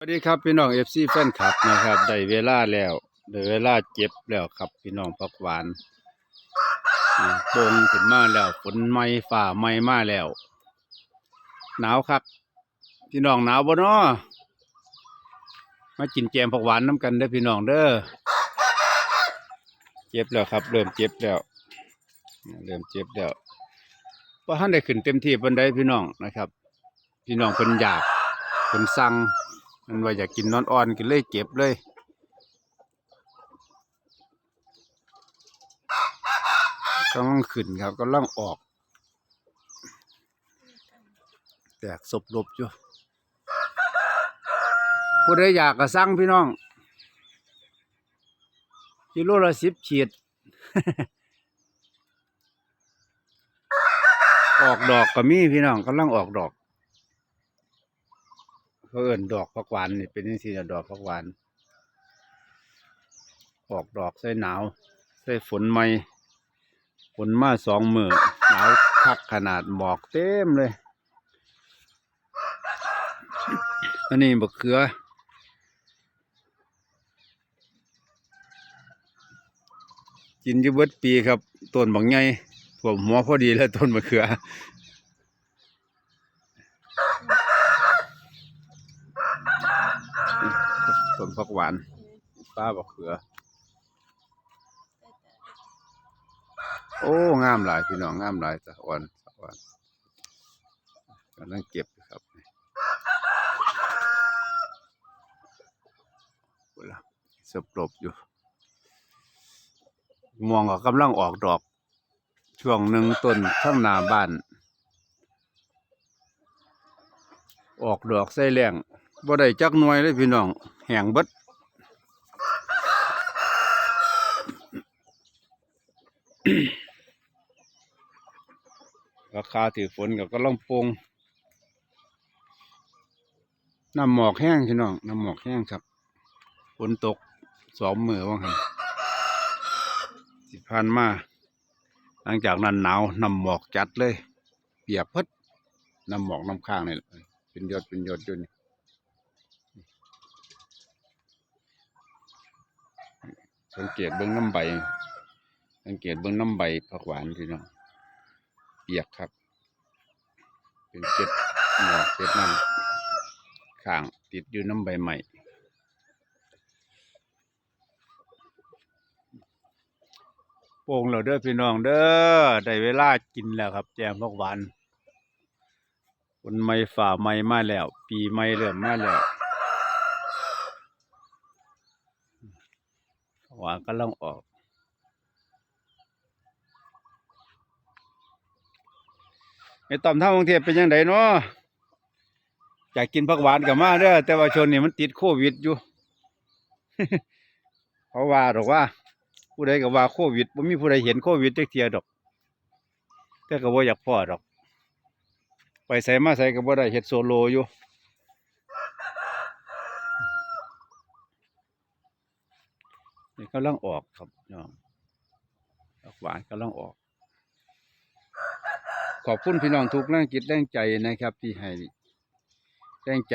สวัสดีครับพี่น้องเอฟซีแฟนคลับนะครับได้เวลาแล้วได้เวลาเจ็บแล้วครับพี่น้องพักหวานโป่งขึ้นมาแล้วฝนไม่ฝ่าไม่มาแล้ว หนาวครับ พี่น้องหนาวบ่เนาะมากินแจมผักหวานน้ำกันเด้อพี่น้องเด้อเจ็บแล้วครับ เริ่มเจ็บแล้ว เริ่มเจ็บแล้วเพราะท่านได้ขึ้นเต็มที่บันไดพี่น้องนะครับ พี่น้องเพิ่นอยากเพิ่นสั่ง มันว่าอยากกินนอนอ่อนก็เลยเก็บเลยกำลังขึ้นครับกำลังออก แตกศพลบอยู่ผู้ใดอยากก็สั่งพี่น้องกิโลละสิบขีด ออกดอกก็มีพี่น้องกำลังออกดอก เขาเอิ้นดอกผักหวานนี่เป็นจังซี่ดอกผักหวาน ออกดอกใส่หนาวใส่ฝนใหม่ฝนมาสองมือหนาวคักขนาดหมอกเต็มเลย อันนี้บักเขือกินอยู่เบิดปีครับต้นบักใหญ่ท่วมหัวพอดีแล้วต้นมะเขือ ต้นผักหวานป้าบักเขือ โอ้งามหลายพี่น้องงามหลายสะอ่อนสะอ่อนกำลังเก็บครับเวลาสบลบอยู่มองก็กำลังออกดอก ช่วงหนึ่งต้นข้างหน้าบ้าน ออกดอกใส่แรงบ่ได้จักหน่วยเลยพี่น้อง แห้งเบิดราคาถือฝนกับก็ล่องปงน้ำหมอกแห้งพี่น้องน้ำหมอกแห้งครับฝนตกสองมือว่าครับสิพันมาหลังจากนั้นหนาวน้ำหมอกจัดเลย เปียกพิดน้ำหมอกน้ำข้างนี่แหละเป็นหยดเป็นยดอยู่นี่ สังเกตเบื้องน้ำใบ สังเกตเบื้องน้ำใบผักหวานพี่น้องเปียกครับ เป็นเจ็ดหมอกเจ็ดน้ำข้างติดอยู่น้ำใบใหม่โป่งเราเด้อพี่น้องเด้อได้เวลากินแล้วครับ แจมพวกหวานฝนไม่ฝ่าไม่มาแล้ว ปีไม่เริ่มมาแล้ว หวานก็ลังออก ไอ้ต่อมท่ากรุงเทพเป็นยังไงเนาะอยากกินผักหวานกับมาเด้อแต่ว่าชนนี่มันติดโควิดอยู่ เพราะว่าหรอกว่า ผู้ใดก็ว่าโควิดบ่มีผู้ใดเห็นโควิดเทียดอก แต่ก็บ่อยากพ่อดอก ไปใส่มาใส่ก็บ่ได้เฮ็ดโซโลอยู่ นี่กำลังออกครับน้องผักหวานกำลังออก ขอบคุณพี่น้องทุกแรงจิตแรงใจนะครับ ที่ให้แรงใจ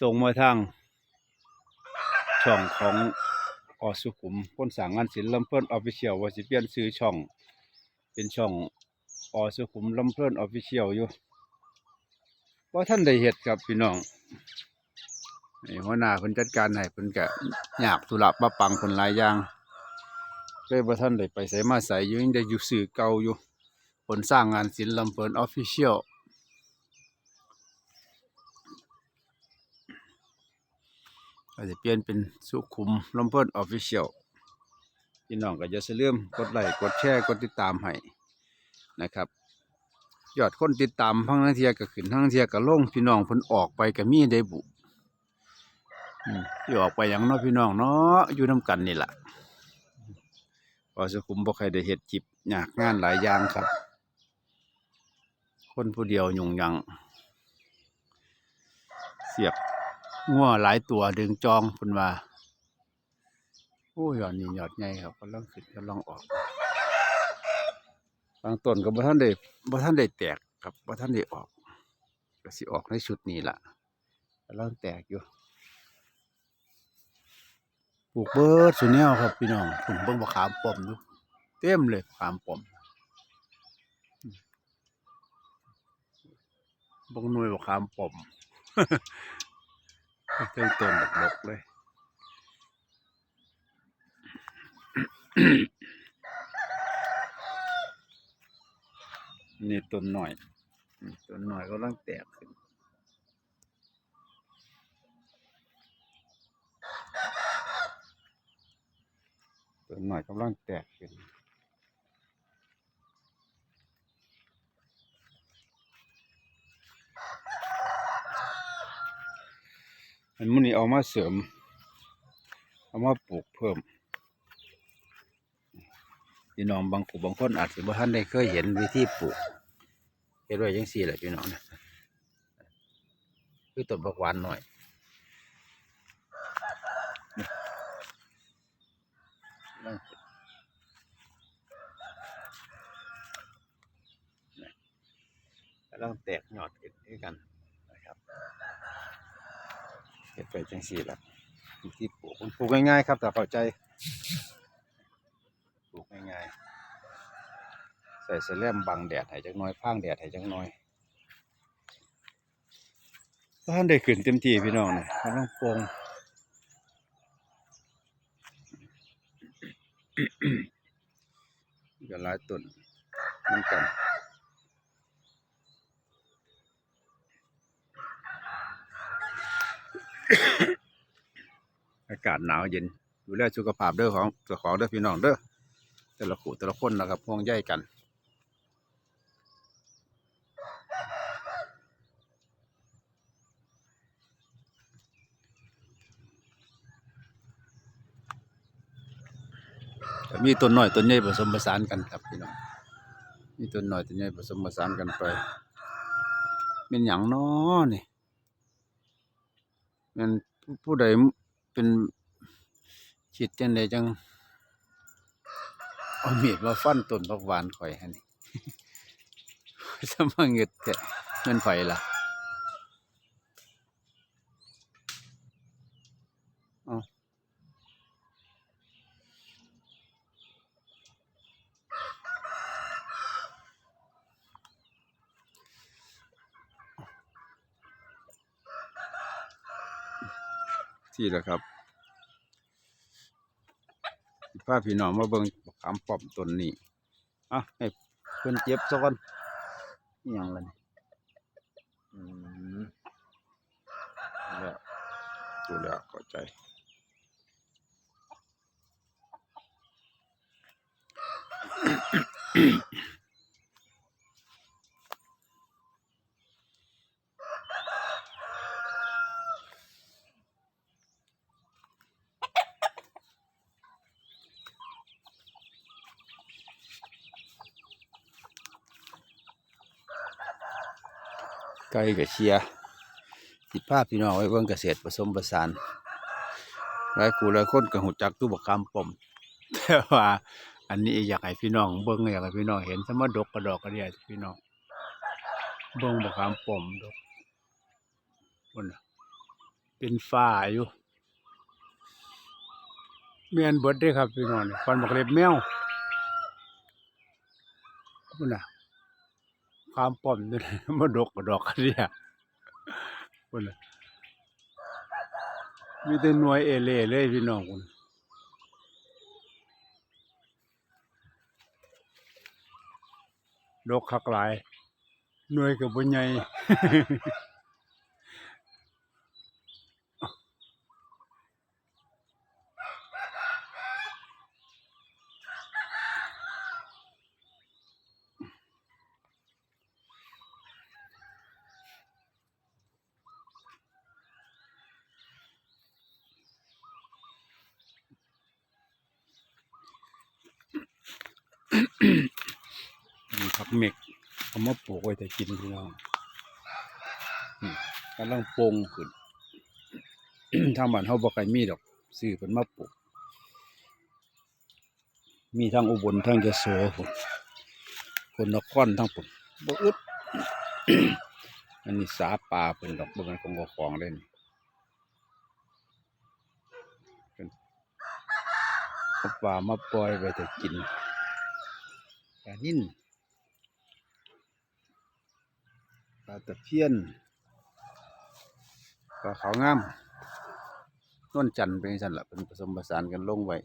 ส่งมาทางช่องของอสุขุมคนสร้างงานศิลป์ลำเพิ่นออฟฟิเชียลว่าสิเปลี่ยนซื้อช่อง เป็นช่องอสุขุมลำเพิ่นออฟฟิเชียลอยู่ว่าท่านได้เฮ็ดครับพี่น้อง นี่หัวหน้าเพิ่นจัดการให้เพิ่นก็ยากธุระปะปังคนหลายอย่างเลยบ่ท่านได้ไปไสมาไสอยู่ยังได้อยู่สื่อเก่าอยู่คนสร้างงานศิลป์ลำเพิ่นออฟฟิเชียลก็จจะเปลี่ยนเป็นสุขุมลำเพิ่นออฟฟิเชียลพี่น้องก็อย่าลืมกดไลค์กดแชร์กดติดตามให้นะครับยอดคนติดตามพังนังเทียก็ขึ้นทั้งเทียก็ลงพี่น้องเพิ่นออกไปก็มีได้บุ ที่ออกไปอย่างน้อพี่น้องเนาะอยู่น้กันนี่แหละพอสุขุมบ่ใครได้เฮ็ดจิบอยากงานหลายอย่างครับ คนผู้เดียวยุ่งยังเสียบงัวหลายตัวดึงจองพิ่นว่าโอ้ยยอดนี่ยอดใหญ่ครับกำลังขึ้นกำลังออกบางต้นก็บ่ทันได้บ่ทันได้แตกครับบ่ทันได้ออกก็สิออกในชุดนี้ล่ะกำลังแตกอยู่ ปลูกเบิดสุแนวครับพี่น้องผมเบิ่งบักขามป้อมอยู่เต็มเลยบักขามป้อมเบิ่งหน่วยบักขามป้อมเต็มต้นดอกๆเลยนี่ต้นหน่อยอืมต้นหน่อยก็ลังแตกขึ้น ต้นหน่อยกำลังแตกขึ้นอันมันนี้เอามาเสริม เอามาปลูกเพิ่มพี่น้องบางผู้บางคนอาจจะบ่ท่านได้เคยเห็นวิธีปลูกเฮ็ดไว้จังซี่แหละพี่น้องนะคือต้นบักหวานหน่อยนี่นั่นนี่ กำลังแตกยอดขึ้นด้วยกันนะครับเฮ็ดไปจังซี่แหละวิธีปลูกปลูกง่ายๆครับแต่เข้าใจปลูกง่ายๆใส่เสแลมบังแดดให้จักน้อยพางแดดให้จักน้อยท่านได้ขึ้นเต็มที่พี่น้องนะมันต้องปร่งก็หลายต้นเหมือนกัน อากาศหนาวเย็น ดูแลสุขภาพเด้อของเจ้าของเด้อพี่น้องเด้อแต่ละคู่แต่ละคนนะครับห่วงใยกันมีต้นน้อยต้นใหญ่ผสมผสานกันครับพี่น้องมีต้นน้อยต้นใหญ่ผสมผสานกันไปเป็นอย่างน้อนี่ มันผู้ใดเป็นคิดจังใดจัง เอาเมีดมาฟันต้นผักหวานข่อยฮะนี่ สมังเงิดแต่มันไฟล่ะ ที่แหละครับพาพี่น้องมาเบิ่งขามป้อมต้นนี้อะให้เพิ่อนเจ็บซะก่อนอย่างละนี่อืมแล้วดูแล้วเข้าใจ ไก่กับเชียติดภาพพี่น้องไว้เบิ่งเกษตรผสมผสานหลายกูหลายคนก็หูจักตู้บักคำปมแต่ว่า อันนี้อยากให้พี่น้องเบิ่งอยากให้พี่น้องเห็นสมดกกระดอกกระเดียพี่น้องเบิ่งบักคำปมดกพุ่นเป็นฝ้าอยู่เมียนเบิดเด้ครับพี่น้องฟันบักเล็บแมวพุ่นน่ะ ความป้อมนี่มาดกกระดอกกระเดียคนมีแต่หน่วยเอเล่เลยพี่น้องคุณดกคักหลายหน่วยกับบ่ใหญ่ มีผักเม็กเอามาปลูกไว้แต่กินพี่น้องกำลังปงขึ้นทางบ้านเฮาบ่ไกลมีดอกซื้อเป็นมาปลูก มีทางอุบลทางยะโสพุ่นคนนครทั้งพุ่นบ่อึดอันนี้สาปลาเป็นดอกบ่เป็นของกของเล่นปลามาปล่อยไว้แต่กิน ปลานิ่นปลาตะเพียนปลาขาวงามนวลจันทร์เป็นสันละเป็นผสมผสานกันลงไว้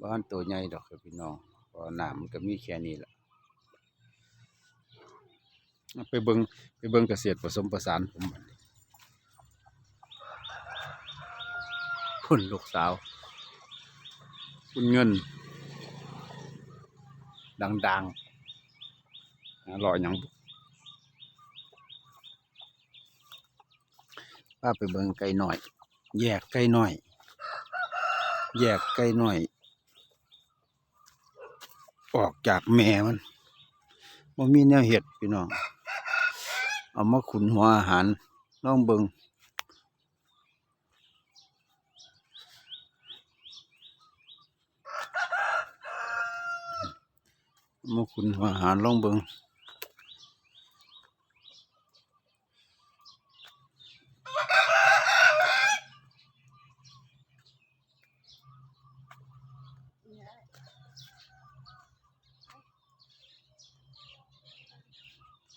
บ้านตัวใหญ่ดอกครับพี่น้องพราะน้ำมันก็มีแค่นี้แหละไปเบิงไปเบิงเกษตรผสมผสานผมบัดนี้คุณลูกสาว คุณเงิน ดังๆนะรออย่างป้าไปเบิ่งไก่หน่อย แยกไก่หน่อย แยกไก่หน่อย ออกจากแม่มันบ่มีแนวเห็ดพี่น้อง เอามาขุนหัวอาหารลองเบิงเอา มาขุนหัวอาหารล่องเบิง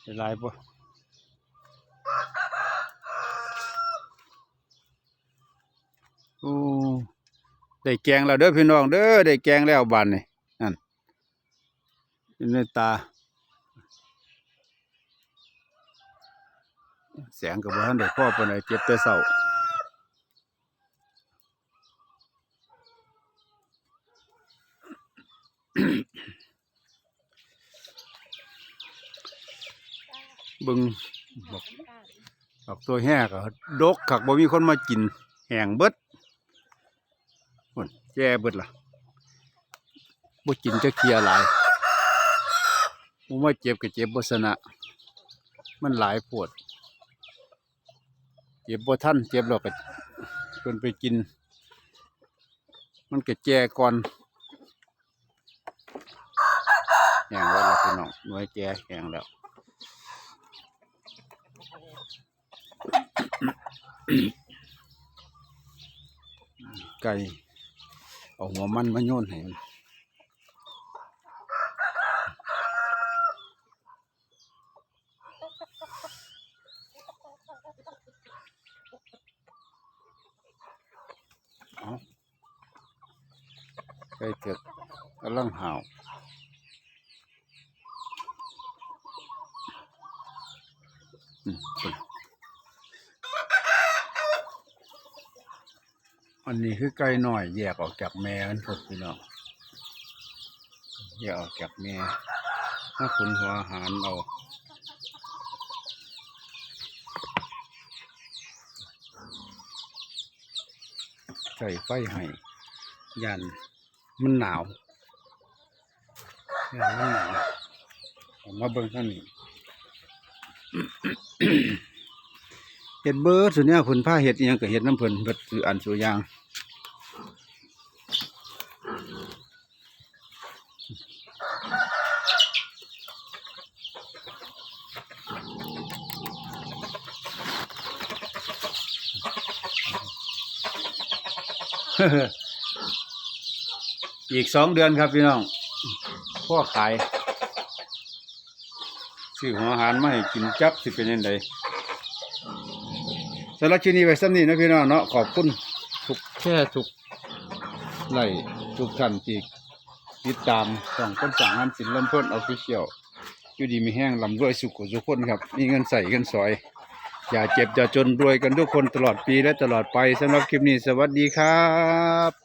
ได้หลายปะโอ้ได้แกงแล้วเด้อพี่น้องเด้อได้แกงแล้วบานนี่ อยู่ในตา แสงกับบ้านได้พ่อปนใดเจ็บแต่เศร้าบึงบอกบอกตัวแห้ก็ดกขักบ่มีคนมากิน แห้งเบิดแย่เบิดล่ะบ่กินจะเคลียร์หลาย บ่มาเจ็บก็เจ็บบ่สนะมันหลายปวด เจ็บบ่ทันเจ็บแล้วก็เพิ่นไปกิน มันก็แก่ก่อนแหงแล้วพี่น้องหน่วยแก่แหงแล้วไก่เอาหัวมันมาโยนให้มันเอาไก่เถือกกำลังห่าวอืมพุ่น อันนี้คือไก่หน่อย แยกออกจากแม่มันพดพี่น้องแยกออกจากแม่ถ้าคุณหัวอาหารเอาใส่ไฟให้ยันมันหนาวยันมันหนาวมาเบิ่งข้างนี้ เห็ดเบิร์ดสุดเนี่ยเพิ่นผ้าเห็ดยังก็เห็ดน้ำเพิ่นเบิดคืออันสุยางอีกสองเดือนครับพี่น้องพ่อขายซื้อหัวอาหารมาให้กินจับสิเป็นยังไง สำหรับที่นี้ไว้ซ้ำนี้นะพี่น้องเนาะขอบคุณทุกแค่ทุกไหลทุกท่านที่ติดตามส่องคนสั่งงานศิลป์ลำเพิ่นออฟฟิเชียลอยู่ดีมีแห้งลำรวยสุขสุขคนครับมีเงินใส่เงินสอย อย่าเจ็บอย่าจนรวยกันทุกคนตลอดปีและตลอดไปสำหรับคลิปนี้สวัสดีครับ